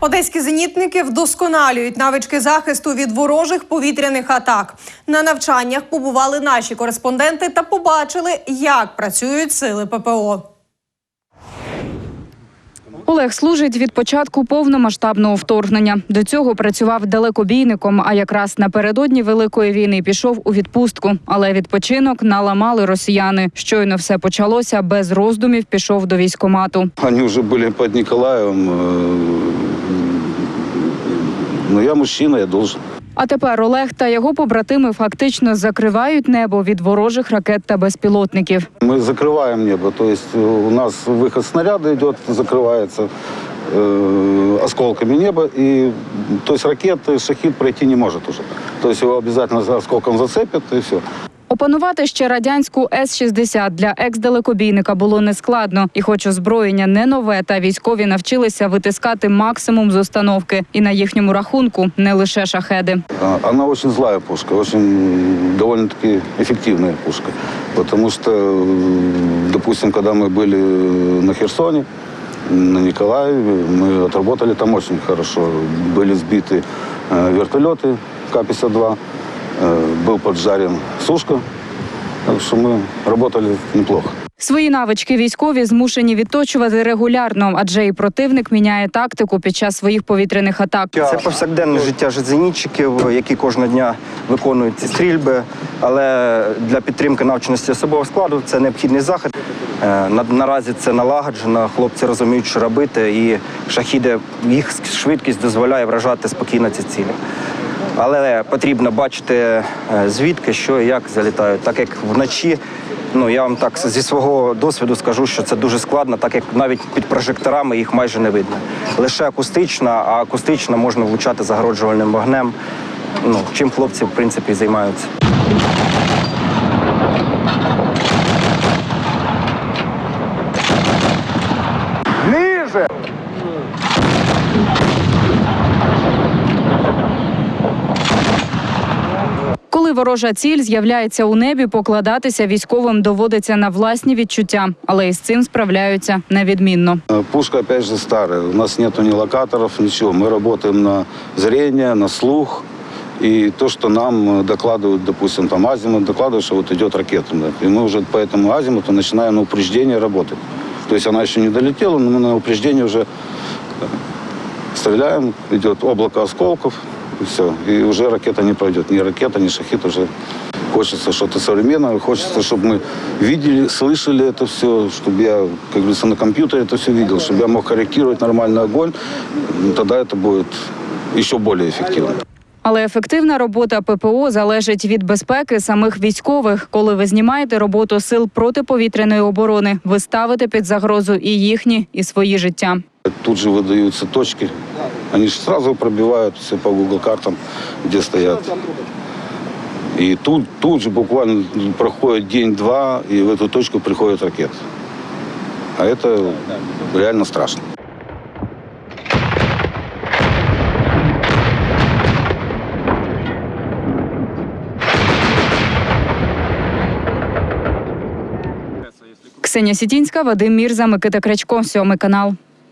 Одеські зенітники вдосконалюють навички захисту від ворожих повітряних атак. На навчаннях побували наші кореспонденти та побачили, як працюють сили ППО. Олег служить від початку повномасштабного вторгнення. До цього працював далекобійником. А якраз напередодні великої війни пішов у відпустку. Але відпочинок наламали росіяни. Щойно все почалося без роздумів. Пішов до військомату. Они уже были под Николаевым. э, Но я мужчина, я должен. А тепер Олег та його побратими фактично закривають небо від ворожих ракет та безпілотників. Мы закрываем небо, то есть э, у нас выход снаряда идет, закрывается э, осколками неба, и то есть ракеты шахид пройти не может уже. То есть его обязательно за осколком зацепят, и все. Опанувати ще радянську С-60 для екс-далекобійника було нескладно. І хоч озброєння не нове, та військові навчилися витискати максимум з установки. І на їхньому рахунку не лише шахеди. А, Она очень злая пушка, очень довольно-таки эффективная пушка. Потому что, э, допустим, когда мы были на Херсоне, на Николаеве, мы отработали там очень хорошо. Были сбиты э, вертолеты К-52, э, был поджарен сушка. Так что мы работали неплохо. Свої навички військові змушені відточувати регулярно, адже і противник міняє тактику під час своїх повітряних атак. Це повсякденне життя зенітчиків, які кожного дня виконують ці стрільби. Але для підтримки навченості особового складу це необхідний захід. Е, Наразі це налагоджено. Хлопці розуміють, що робити, і шахіди їх швидкість дозволяє вражати спокійно ці цілі. Але потрібно бачити е, звідки, що і як залітають. Так як вночі, ну я вам так зі свого досвіду скажу, що це дуже складно, так як навіть під прожекторами їх майже не видно. Лише акустична, а акустично можна влучати загороджувальним вогнем. Ну чим хлопці в принципі займаються. Коли ворожа ціль з'являється у небі, покладатися військовим доводиться на власні відчуття, але із цим справляються невідмінно. Э, Пушка, опять же, старая. У нас нету ни локаторов, ничего. Мы работаем на зрение, на слух. И то, что нам э, докладывают, допустим, там азимут, докладывают, что вот идет ракета. да. И мы уже по этому азимуту начинаем на упреждение работать. То есть она еще не долетела, но мы на упреждение уже э, стреляем, идет облако осколков, и все. И уже ракета не пройдет. Ни ракета, ни шахид уже. Хочется что-то современное, хочется, чтобы мы видели, слышали это все, чтобы я, как говорится, на компьютере это все видел, чтобы я мог корректировать нормальный огонь. Ну, Тогда это будет еще более эффективно. Але ефективна робота ППО залежить від безпеки самих військових. Коли ви знімаєте роботу сил протиповітряної оборони, ви ставите під загрозу і їхні, і свої життя. Тут же выдаются точки. Они же сразу пробивают все по Google картам, где стоят. И тут, тут же буквально проходит день-два, и в эту точку приходит ракета. А это реально страшно. Ксенія Сітінська, Вадим Мірза, Микита Крячко, сьомий канал.